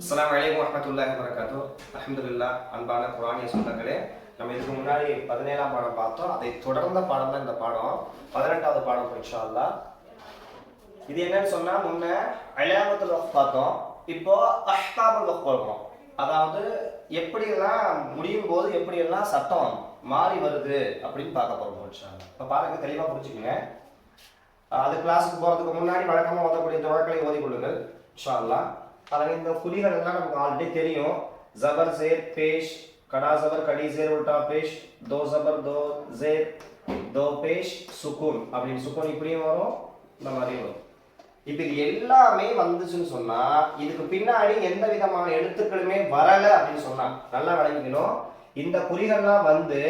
அஸ்லாம் வலைக்கம் வரஹ்மத்துல்லாஹி வரகாத்தோ அஹமதுல்லா அன்பான குரானிய சொந்தங்களே நம்ம இதுக்கு முன்னாடி பதினேழாம் பாடம் பார்த்தோம். அதை தொடர்ந்த பாடம் தான் இந்த பாடம். பதினெட்டாவது பாடம் இன்ஷா அல்லாஹ் இது என்னன்னு சொன்னா முன்ன அலையாமத்துல பார்த்தோம். இப்போ அஹ்தாபுல் போகிறோம் அதாவது எப்படியெல்லாம் முடியும் போது எப்படியெல்லாம் சட்டம் மாறி வருது அப்படின்னு பார்க்க போகிறோம் இன்ஷா இப்போ பாருங்க தெளிவா புரிஞ்சுக்கங்க. அது கிளாஸுக்கு போகிறதுக்கு முன்னாடி வழக்கமாக ஓதக்கூடிய துவக்களை ஓதி கொள்ளுங்கள் இன்ஷா அல்லா அதில் இந்த குறிகள் எல்லாம் நமக்கு ஆல்ரெடி தெரியும். ஜபர் ஜேர் பேஷ் கடா ஜபர் கடி ஜேர் உல்டா பேஷ் தோ ஜபர் தோ ஜேர் தோ பேஷ் சுக்கூன் அப்படின்னு சுக்கூன் இப்படியும் வரும் இந்த மாதிரியும் வரும். இப்போ இது எல்லாமே வந்துச்சுன்னு சொன்னா இதுக்கு பின்னாடி எந்த விதமான எழுத்துக்களுமே வரல அப்படின்னு சொன்னா நல்லா விளங்கிக்கணும். இந்த குறிகள்லாம் வந்து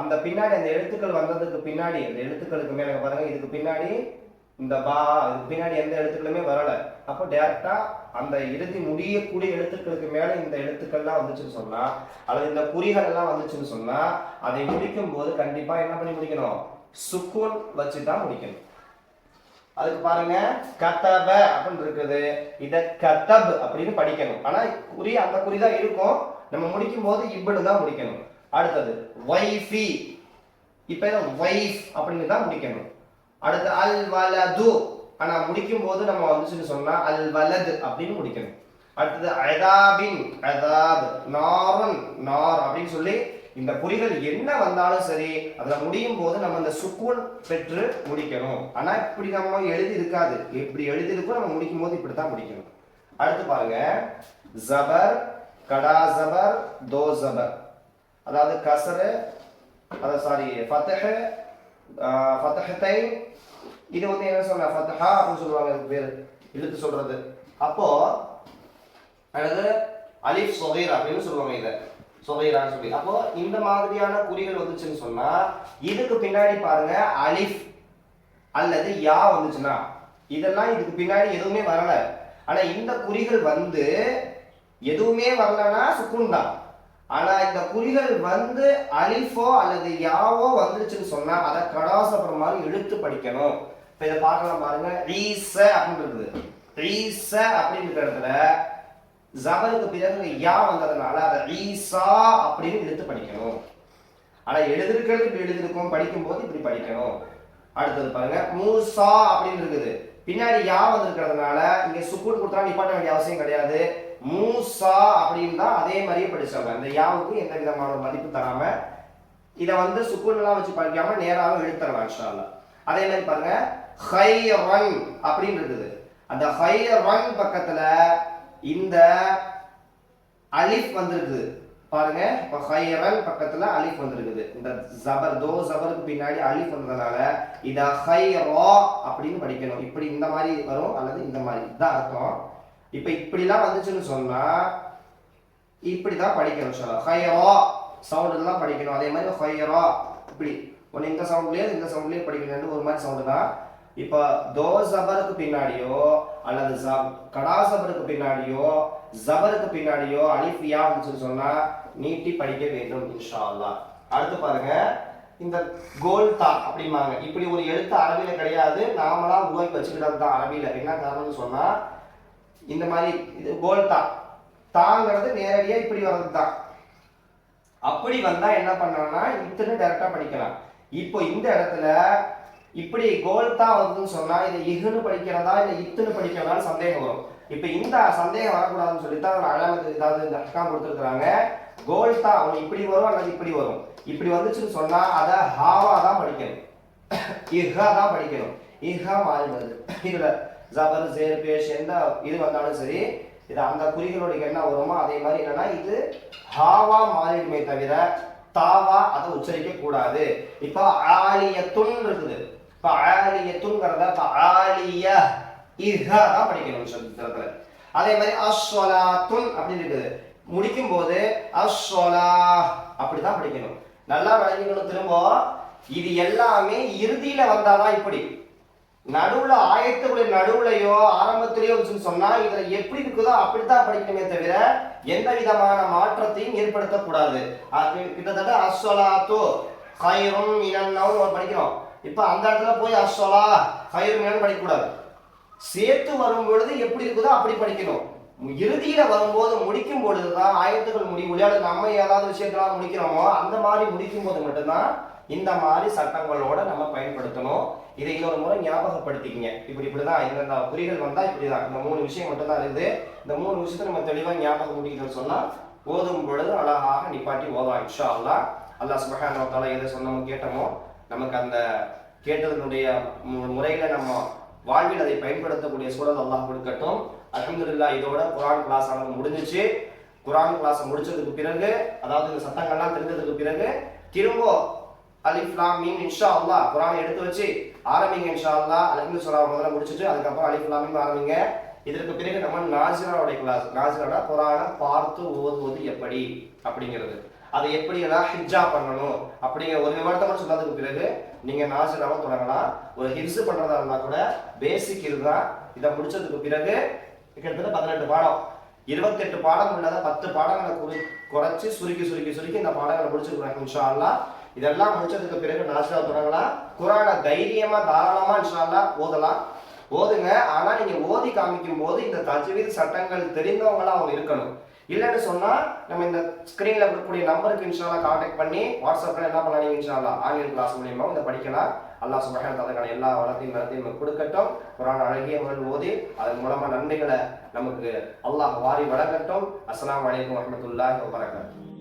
அந்த பின்னாடி அந்த எழுத்துக்கள் வந்ததுக்கு பின்னாடி அந்த எழுத்துக்களுக்கு மேலே பாருங்க இதுக்கு பின்னாடி இந்த பா பின்னாடி எந்த எழுத்துக்களுமே வரலை. அப்போ டேரெக்டாக அந்த இறுதி முடியக்கூடிய எழுத்துக்களுக்கு மேலே இந்த எழுத்துக்கள்லாம் வந்துச்சுன்னு சொன்னால் அல்லது இந்த குறிகள் எல்லாம் வந்துச்சுன்னு சொன்னால் அதை முடிக்கும் போது கண்டிப்பாக என்ன பண்ணி முடிக்கணும்? சுக்கூன் வச்சு தான் முடிக்கணும். அதுக்கு பாருங்க கத்தப அப்படின்னு இருக்குது. இத கத்தப் அப்படின்னு படிக்கணும். ஆனா குறி அந்த குறி தான் இருக்கும். நம்ம முடிக்கும் போது இப்படி தான் முடிக்கணும். அடுத்தது வைஃபி. இப்போ வைஃப் அப்படின்னு தான் முடிக்கணும். அடுத்து அல் வலது ஆனா முடிக்கும் போது நம்ம வந்துச்சுன்னு சொன்னா அல் வலது அப்படின்னு முடிக்கணும். அடுத்தது அதாபின் அதாப் நாரன் நார் அப்படின்னு சொல்லி இந்த குறிகள் என்ன வந்தாலும் சரி அதுல முடியும் போது நம்ம இந்த சுக்கூன் பெற்று முடிக்கணும். ஆனா இப்படி நம்ம எழுதி இருக்காது. எப்படி எழுதி இருக்கோ நம்ம முடிக்கும் போது இப்படி தான் முடிக்கணும். அடுத்து பாருங்க. ஜபர் கடா ஜபர் தோ ஜபர். அதாவது கசரு அதாவது சாரி ஃபத்தஹ் ஃபத்தஹத்தை இது வந்து என்ன சொன்ன ஃபத்ஹா அப்படின்னு சொல்லுவாங்க இதுக்கு பேர். இழுத்து சொல்றது. அப்போ அல்லது அலிஃப் சொகைர் அப்படின்னு சொல்லுவாங்க இதை. சொகைரான்னு சொல்லி. அப்போ இந்த மாதிரியான குறிகள் வந்துச்சுன்னு சொன்னா இதுக்கு பின்னாடி பாருங்க அலிஃப் அல்லது யா வந்துச்சுன்னா இதெல்லாம் இதுக்கு பின்னாடி எதுவுமே வரல. ஆனா இந்த குறிகள் வந்து எதுவுமே வரலன்னா சுக்குன் தான். ஆனா இந்த குறிகள் வந்து அலிஃபோ அல்லது யாவோ வந்துருச்சுன்னு சொன்னா அதை கடாசப்படுற மாதிரி இழுத்து படிக்கணும். இப்போ இதை பார்க்கலாம் பாருங்க. ரீச அப்படின்னு இருக்குது ஈச அப்படின்னு இடத்துல ஜபருக்கு பிறகு யா வந்ததுனால அதை ரீசா அப்படின்னு எடுத்து படிக்கணும். ஆனால் எழுதிருக்கிறது இப்படி எழுதிருக்கோம் படிக்கும்போது இப்படி படிக்கணும். அடுத்தது பாருங்க மூசா அப்படின்னு இருக்குது. பின்னாடி யா வந்திருக்கிறதுனால இங்க சுக்கூன் கொடுத்தா நிப்பாட்ட வேண்டிய அவசியம் கிடையாது. மூசா அப்படின்னு தான் அதே மாதிரியே படிச்சாங்க. அந்த யாவுக்கு எந்த விதமான மதிப்பு தராம இதை வந்து சுக்கூன் எல்லாம் வச்சு படிக்காம நேராக எழுத்துறலாம் இன்ஷா அதே மாதிரி பாருங்க ஹைரன் அப்படின்னு இருக்குது அந்த ஹைரன் பக்கத்துல இந்த அலிஃப் வந்திருக்குது. பாருங்க இப்போ ஹைரன் பக்கத்துல அலிஃப் வந்திருக்குது. இந்த ஜபர் தோ ஜபருக்கு பின்னாடி அலிஃப் வந்ததுனால இத ஹைரா அப்படின்னு படிக்கணும். இப்படி இந்த மாதிரி வரும் அல்லது இந்த மாதிரி. இதுதான் அர்த்தம். இப்போ இப்படிலாம் வந்துச்சுன்னு சொன்னா இப்படி தான் படிக்கணும் சொல்ல ஹைரா சவுண்ட் தான் படிக்கணும். அதே மாதிரி ஹைரா இப்படி. ஒன்று இந்த சவுண்ட்லயே இந்த சவுண்ட்லயே படிக்கணும் ஒரு மாதிரி சவுண்டு தான். இப்போ தோ ஜபருக்கு பின்னாடியோ அல்லது கடா ஜபருக்கு பின்னாடியோ ஜபருக்கு பின்னாடியோ அலிஃபியா வந்துச்சுன்னு சொன்னா நீட்டி படிக்க வேண்டும் இன்ஷா அல்லா அடுத்து பாருங்க இந்த கோல்தா அப்படிம்பாங்க. இப்படி ஒரு எழுத்து அரபியில கிடையாது நாமளா உருவாக்கி வச்சுக்கிட்டது தான் அரபியில. என்ன காரணம்னு சொன்னா இந்த மாதிரி இது கோல்தா தாங்கிறது நேரடியா இப்படி வர்றது தான். அப்படி வந்தா என்ன பண்ணலாம்னா இத்தனை டேரக்டா படிக்கலாம். இப்போ இந்த இடத்துல இப்படி கோல்தா வருதுன்னு சொன்னா இதை இகுன்னு படிக்கிறதா இல்ல இத்துன்னு படிக்கிறதான்னு சந்தேகம் வரும். இப்போ இந்த சந்தேகம் வரக்கூடாதுன்னு சொல்லி தான் அழகாமத்து ஏதாவது இந்த அக்கா கொடுத்துருக்காங்க கோல்தா அவங்க இப்படி வரும் அல்லது இப்படி வரும்? இப்படி வந்துச்சுன்னு சொன்னா அதை ஹாவா தான் படிக்கணும். இஹா தான் படிக்கணும். இஹா மாறி வருது இதுல ஜபர் ஜேர் பேஷ் எந்த இது வந்தாலும் சரி இது அந்த குறிகளோட என்ன வருமோ அதே மாதிரி என்னன்னா இது ஹாவா மாறிடுமே தவிர தாவா அதை உச்சரிக்க கூடாது இப்போ ஆலியத்துன்னு இருக்குது. இப்போ ஆலியத்துங்கிறத இப்போ இஹா தான் படிக்கணும் சந்திரத்துல அதே மாதிரி அஸ்வலாத்துன் அப்படின்னு இருக்குது. முடிக்கும் போது அஸ்வலா அப்படிதான் படிக்கணும். நல்லா விளங்கிக்கணும் திரும்ப. இது எல்லாமே இறுதியில வந்தாதான் இப்படி. நடுவுல ஆயத்துடைய நடுவுலையோ ஆரம்பத்திலேயோ சொன்னா இதுல எப்படி இருக்குதோ அப்படித்தான் படிக்கணுமே தவிர எந்த விதமான மாற்றத்தையும் ஏற்படுத்தக்கூடாது. அது கிட்டத்தட்ட அஸ்வலாத்து ஹைரும் மினன்னவுன்னு படிக்கிறோம். இப்போ அந்த இடத்துல போய் அஸ்வலா ஹைரும் படிக்கக்கூடாது. சேர்த்து வரும் பொழுது எப்படி இருக்குதோ அப்படி படிக்கணும். இறுதியில வரும்போது முடிக்கும் பொழுது தான் ஆயத்துகள் முடியும் அல்லது நம்ம ஏதாவது விஷயத்தெல்லாம் முடிக்கிறோமோ அந்த மாதிரி முடிக்கும் போது மட்டும்தான் இந்த மாதிரி சட்டங்களோட நம்ம பயன்படுத்தணும். இதை இன்னொரு முறை ஞாபகப்படுத்திக்கிங்க. இப்படி இப்படிதான் இந்த குறிகள் வந்தா இப்படிதான். இந்த மூணு விஷயம் மட்டும்தான் இருக்குது. இந்த மூணு விஷயத்தை நம்ம தெளிவாக ஞாபகம் முடிக்கணும்னு சொன்னா ஓதும் பொழுது அழகாக நிப்பாட்டி ஓதா இன்ஷா அல்லா அல்லா சுபஹானஹு எதை சொன்னோமோ கேட்டமோ நமக்கு அந்த கேட்டதனுடைய மு- முறையில நம்ம வாழ்வில் அதை பயன்படுத்தக்கூடிய சூழல் அல்லாஹ் கொடுக்கட்டும். அல்ஹம்துலில்லாஹ் இதோட குரான் கிளாஸ் ஆனது முடிஞ்சிச்சு. குரான் கிளாஸ் முடிச்சதுக்கு பிறகு அதாவது இந்த சத்தங்கள்லாம் தெரிஞ்சதுக்கு பிறகு திரும்ப அலிஃப்லாம் மீன் இன்ஷா அல்லா குரானை எடுத்து வச்சு ஆரம்பிங்க இன்ஷா அல்லா அல்ஹம்து சொல்லா முதல்ல முடிச்சுட்டு அதுக்கப்புறம் அலிஃப்லாம் ஆரம்பிங்க. இதற்கு பிறகு நம்ம நாசிராவுடைய கிளாஸ் நாசிராட குரானை பார்த்து ஓதுவது எப்படி அப்படிங்கிறது. அதை எப்படி எல்லாம் ஹிஜ்ஜா பண்ணணும் அப்படிங்கிற ஒரு விவரத்தை மட்டும் சொன்னதுக்கு பிறகு நீங்க நாசிராவை தொடங்கலாம். ஒரு ஹிப்ஸ் பண்றதா இருந்தா கூட பேசிக் இதுதான். இதை முடிச்சதுக்கு பிறகு கிட்டத்தட்ட பதினெட்டு பாடம். இருபத்தெட்டு பாடம் இல்லாத பத்து பாடங்களை குறி குறைச்சி சுருக்கி சுருக்கி சுருக்கி இந்த பாடங்களை முடிச்சுக்கிறாங்க இன்ஷா அல்லாஹ் இதெல்லாம் முடிச்சதுக்கு பிறகு நாசிரா தொடங்கலாம். குரானை தைரியமா தாராளமா இன்ஷா அல்லாஹ் ஓதலாம். ஓதுங்க. ஆனா நீங்க ஓதி காமிக்கும் போது இந்த தஜ்வீத் சட்டங்கள் தெரிந்தவங்களா அவங்க இருக்கணும். இல்லைன்னு சொன்னா நம்ம இந்த ஸ்கிரீன்ல இருக்கக்கூடிய நம்பருக்கு இன்ஷால்லா காண்டாக்ட் பண்ணி வாட்ஸ்அப்ல என்ன பண்ணலாம் நீங்க இன்ஷால்லா ஆன்லைன் கிளாஸ் மூலியமா வந்து படிக்கலாம். அல்லாஹ் சுபஹான தஆலா எல்லா வளத்தையும் நலத்தையும் நம்ம கொடுக்கட்டும். குரான் அழகிய முறையில் ஓதி அதன் மூலமா நன்மைகளை நமக்கு அல்லாஹ் வாரி வழங்கட்டும். அஸ்லாம் வலைக்கம் வரஹ்மத்துல்லாஹி வரகாத்து